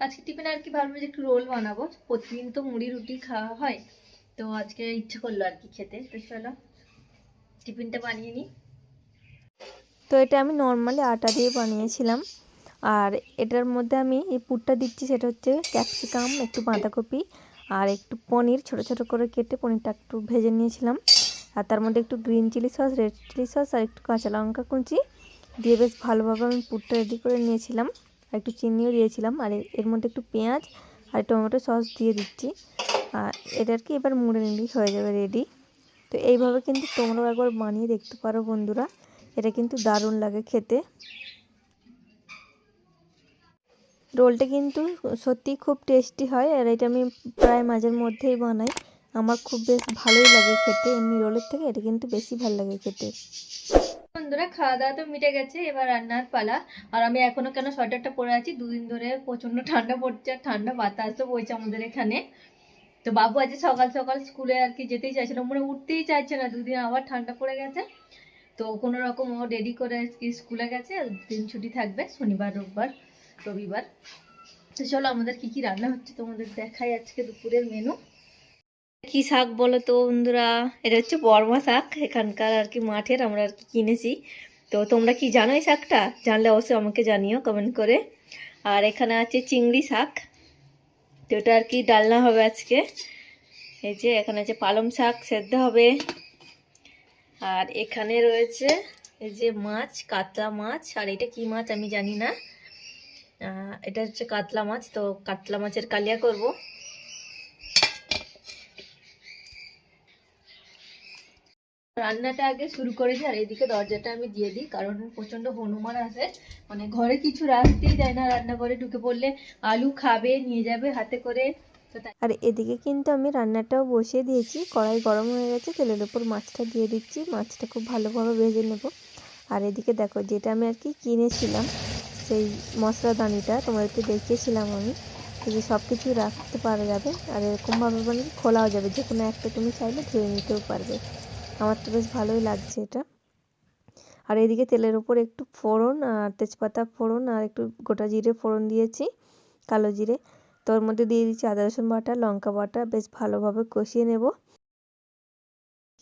আজকে টিফিনে আর কি ভাবলাম যে একটু রোল বানাবো। প্রতিদিন তো মুড়ি, রুটি খাওয়া হয়। তো আজকে ইচ্ছে করল আর কি খেতে। তো চলো, টিফিনটা বানিয়ে নিই। তো এটা আমি নর্মালি আটা দিয়ে বানিয়েছিলাম। আর এটার মধ্যে আমি এই পুরটা দিচ্ছি, সেটা হচ্ছে ক্যাপসিকাম একটু বাঁধাকপি আর একটু পনির, ছোট ছোট করে কেটে পনিরটা একটু ভেজে নিয়েছিলাম। আর তার মধ্যে একটু green chilli sauce red chilli sauce আর একটু কাঁচা লঙ্কা কুচি দিয়ে বেশ ভালোভাবে আমি পুরটা রেডি করে নিয়েছিলাম। একটু চিনিও দিয়েছিলাম। আর এর- মধ্যে একটু পেঁয়াজ আর টমেটো সস দিয়ে দিচ্ছি। আর এটা আর কি এবার মুড়ে নিলেই হয়ে যাবে রেডি তো এইভাবে কিন্তু তোমরাও একবার বানিয়ে দেখতে পারো বন্ধুরা। এটা কিন্তু দারুণ লাগে খেতে। রোলটা কিন্তু সত্যি খুব টেস্টি হয়। আর এটা আমি প্রায় মাঝের মধ্যেই বানাই। আমার খুব বেশ ভালোই লাগে খেতে। এমনি রোলের থেকে এটা কিন্তু বেশি ভালো লাগে খেতে। বন্ধুরা, খাওয়া দাওয়া তো মিটে গেছে, এবার রান্নার পালা। আর আমি এখনও কেন সোয়েটারটা পরে আছি? দুদিন ধরে প্রচণ্ড ঠান্ডা পড়ছে, আর ঠান্ডা বাতাসও বইছে আমাদের এখানে। তো বাবু আজকে সকাল সকাল স্কুলে আর কি যেতেই চাইছিল, মনে হয় উঠতেই চাইছে না, দুদিন আবার ঠান্ডা পড়ে গেছে। তো কোনো রকম ও রেডি করে আজকে স্কুলে গেছে দিন ছুটি থাকবে, শনিবার, রোববার, রবিবার। তো চলো, আমাদের কি কি রান্না হচ্ছে তোমাদের দেখাই আজকে দুপুরের মেনু কি শাক বলো তো বন্ধুরা? এটা হচ্ছে বর্মা শাক, এখানকার আর কি মাঠের আমরা আর কি কিনেছি। তো তোমরা কি জানো এই শাকটা? জানলে অবশ্যই আমাকে জানিও কমেন্ট করে। আর এখানে আছে চিংড়ি শাক। তো এটা আর কি ডালনা হবে আজকে। এই যে এখানে আছে পালং শাক সেদ্ধ হবে। আর এখানে রয়েছে এই যে মাছ, কাতলা মাছ। আর এটা কি মাছ আমি জানি না। এটা হচ্ছে কাতলা মাছ। তো কাতলা মাছের কালিয়া করব। রান্নাটা আগে শুরু করে দিই আর এদিকে দরজাটা আমি দিয়ে দিই, কারণ প্রচণ্ড হনুমান আসে মানে ঘরে কিছু রাখতেই যায় না রান্নাঘরে ঢুকে পড়লে। আলু খাবে, নিয়ে যাবে হাতে করে। আর এদিকে কিন্তু আমি রান্নাটাও বসিয়ে দিয়েছি। কড়াই গরম হয়ে গেছে, তেলের উপর মাছটা দিয়ে দিচ্ছি। মাছটা খুব ভালোভাবে ভেজে নেব। আর এদিকে দেখো, যেটা আমি আর কি কিনেছিলাম, সেই মশলাদানিটা তোমাদেরকে দেখিয়েছিলাম আমি। যে সব কিছু রাখতে পারা যাবে। আর এরকমভাবে মানে খোলাও যাবে। যে কোনো একটা তুমি চাইলে ধুয়ে নিতেও পারবে। আমার তো বেশ ভালোই লাগছে এটা। আর এদিকে তেলের উপর একটু ফোড়ন আর তেজপাতা ফোড়ন আর একটু গোটা জিরে ফোড়ন দিয়েছি, কালো জিরে। তো ওর মধ্যে দিয়ে দিচ্ছি আদা, রসুন বাটা, লঙ্কা বাটা, বেশ ভালোভাবে কষিয়ে নেব।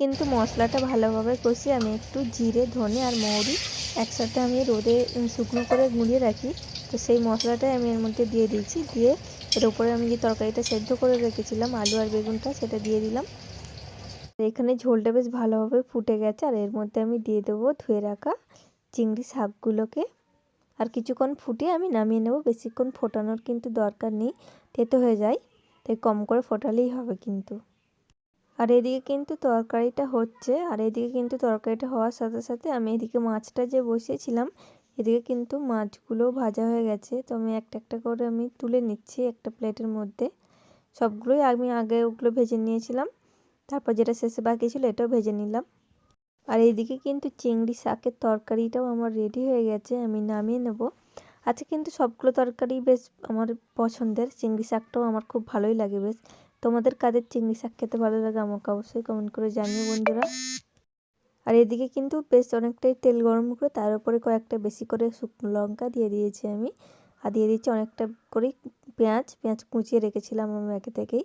কিন্তু মশলাটা ভালোভাবে কষিয়ে আমি একটু জিরে, ধনে আর মৌরি একসাথে আমি রোদে শুকনো করে গুঁড়িয়ে রাখি। তো সেই মশলাটাই আমি এর মধ্যে দিয়ে দিয়েছি। দিয়ে এর উপরে আমি যে তরকারিটা সেদ্ধ করে রেখেছিলাম, আলু আর বেগুনটা সেটা দিয়ে দিলাম। এখানে ঝোলটা বেশ ভালোভাবে ফুটে গেছে, আর এর মধ্যে আমি দিয়ে দেবো ধুয়ে রাখা চিংড়ি শাকগুলোকে। আর কিছুক্ষণ ফুটিয়ে আমি নামিয়ে নেব, বেশিক্ষণ ফোটানোর কিন্তু দরকার নেই তেতো হয়ে যায়, তাই কম করে ফোটালেই হবে কিন্তু। আর এদিকে কিন্তু তরকারিটা হচ্ছে, আর এদিকে কিন্তু তরকারিটা হওয়ার সাথে সাথে আমি এদিকে মাছটা যে বসিয়েছিলাম, এদিকে কিন্তু মাছগুলো ভাজা হয়ে গেছে, তো আমি একটা একটা করে আমি তুলে নিচ্ছি একটা প্লেটের মধ্যে। সবগুলোই আমি আগে ওগুলো ভেজে নিয়েছিলাম তারপর যেটা শেষে বাকি ছিল এটাও ভেজে নিলাম। আর এইদিকে কিন্তু চিংড়ি শাকের তরকারিটাও আমার রেডি হয়ে গেছে, আমি নামিয়ে নেব। আচ্ছা কিন্তু সবগুলো তরকারি বেশ আমার পছন্দের, চিংড়ি শাকটাও আমার খুব ভালোই লাগে বেশ। তোমাদের কাদের চিংড়ি শাক খেতে ভালো লাগে আমাকে অবশ্যই কমেন্ট করে জানিও বন্ধুরা। আর এদিকে কিন্তু বেশ অনেকটাই তেল গরম করে তার উপরে কয়েকটা বেশি করে শুকনো লঙ্কা দিয়ে দিয়েছি আমি। আর দিয়ে দিচ্ছি অনেকটা করেই পেঁয়াজ পেঁয়াজ কুচিয়ে রেখেছিলাম আমি আগে থেকেই।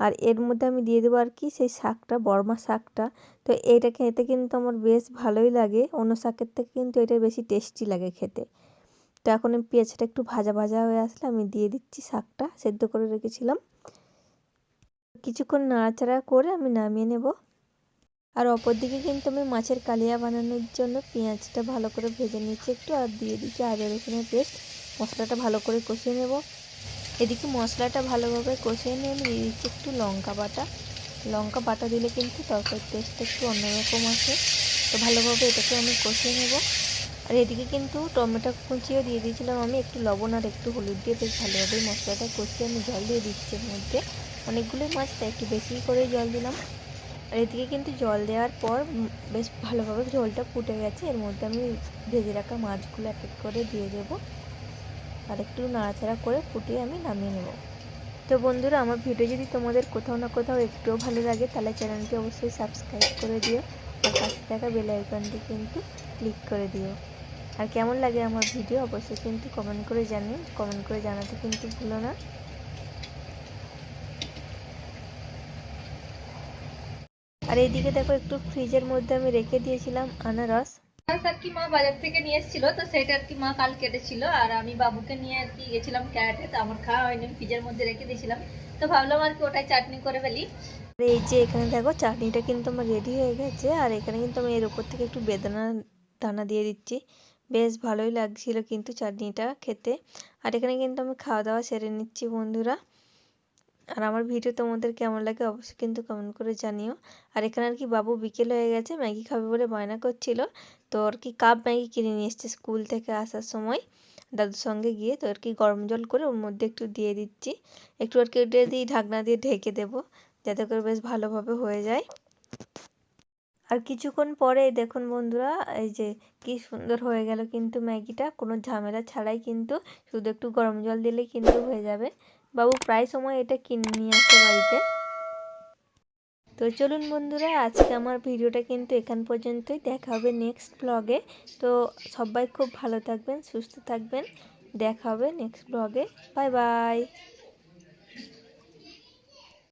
আর এর মধ্যে আমি দিয়ে দেবো আর কি সেই শাকটা, বর্মা শাকটা। তো এইটা খেতে কিন্তু আমার বেশ ভালোই লাগে। অন্য শাকের থেকে কিন্তু এটা বেশি টেস্টি লাগে খেতে। তো এখন আমি পেঁয়াজটা একটু ভাজা ভাজা হয়ে আসলে আমি দিয়ে দিচ্ছি শাকটা, সেদ্ধ করে রেখেছিলাম। কিছুক্ষণ নাড়াচাড়া করে আমি নামিয়ে নেব। আর অপর দিকে কিন্তু আমি মাছের কালিয়া বানানোর জন্য পেঁয়াজটা ভালো করে ভেজে নিচ্ছি একটু, আর দিয়ে দিচ্ছি আদা রসুনের পেস্ট। মশলাটা ভালো করে কষিয়ে নেব। এদিকে মশলাটা ভালোভাবে কষিয়ে নিয়ে আমি দিয়ে দিচ্ছি একটু লঙ্কা বাটা। লঙ্কা বাটা দিলে কিন্তু তরকারির টেস্টটা একটু অন্যরকম আসে। তো ভালোভাবে এটাকে আমি কষিয়ে নেব। আর এদিকে কিন্তু টমেটো কুচিও দিয়ে দিয়েছিলাম আমি, একটু লবণ আর একটু হলুদ দিয়ে বেশ ভালোভাবে মশলাটা কষিয়ে আমি জল দিয়ে দিচ্ছি এর মধ্যে। অনেকগুলোই মাছ, তাই একটু বেশি করে জল দিলাম। আর এদিকে কিন্তু জল দেওয়ার পর বেশ ভালোভাবে ঝোলটা ফুটে গেছে। এর মধ্যে আমি ভেজে রাখা মাছগুলো এক এক করে দিয়ে দেবো। আর একটু নাড়াচাড়া করে ফুটিয়ে আমি নামিয়ে নেব। তো বন্ধুরা, আমার ভিডিও যদি তোমাদের কোথাও না কোথাও একটুও ভালো লাগে, তাহলে চ্যানেলটি অবশ্যই সাবস্ক্রাইব করে দিও আর পাশে থাকা বেল আইকনটি কিন্তু ক্লিক করে দিও। আর কেমন লাগে আমার ভিডিও, অবশ্যই কিন্তু কমেন্ট করে জানিও। কমেন্ট করে জানাতে কিন্তু ভুলো না। আর এইদিকে দেখো, একটু ফ্রিজের মধ্যে আমি রেখে দিয়েছিলাম আনারস আনারস। আর কি মা বাজার থেকে নিয়ে এসেছিল, তো সেটা আর কি মা কাল কেটেছিল, আর আমি বাবুকে নিয়ে আর কি গেছিলাম ক্যারাটে, তো আমার খাওয়া হয়নি ফ্রিজের মধ্যে রেখে দিয়েছিলাম। তো ভাবলাম আর কি ওটাই চাটনি করে ফেলি। আর এই যে এখানে দেখো, চাটনিটা কিন্তু আমার রেডি হয়ে গেছে, আর এখানে কিন্তু আমি এর উপর থেকে একটু বেদানা দানা দিয়ে দিচ্ছি। বেশ ভালোই লাগছিল কিন্তু চাটনিটা খেতে। আর এখানে কিন্তু আমি খাওয়া দাওয়া সেরে নিচ্ছি বন্ধুরা। আর আমার ভিডিও তোমাদের কেমন লাগে অবশ্যই কিন্তু কমেন্ট করে জানিও। আর এখানে আর কি বাবু বিকেল হয়ে গেছে, ম্যাগি খাবে বলে বায়না করছিল। তো আর কি কাপ ম্যাগি কিনে নিয়ে এসছে স্কুল থেকে আসার সময়। দাদুর সঙ্গে গিয়ে তো আর কি গরম জল করে ওর মধ্যে একটু দিয়ে দিচ্ছি। একটু আর কি ওটা দিয়ে ঢাকনা দিয়ে ঢেকে দেবো, যাতে করে বেশ ভালোভাবে হয়ে যায়। আর কিছুক্ষণ পরে দেখুন বন্ধুরা, এই যে কি সুন্দর হয়ে গেল কিন্তু ম্যাগিটা। কোনো ঝামেলা ছাড়াই কিন্তু শুধু একটু গরম জল দিলেই কিন্তু হয়ে যাবে। বাবু প্রায় সময় এটা কিনে নিয়ে আসে বাড়িতে। তো চলুন বন্ধুরা, আজকে আমার ভিডিওটা কিন্তু এখান পর্যন্তই। দেখা হবে নেক্সট ব্লগে তো সবাই খুব ভালো থাকবেন, সুস্থ থাকবেন। দেখা হবে নেক্সট ব্লগে বাই বাই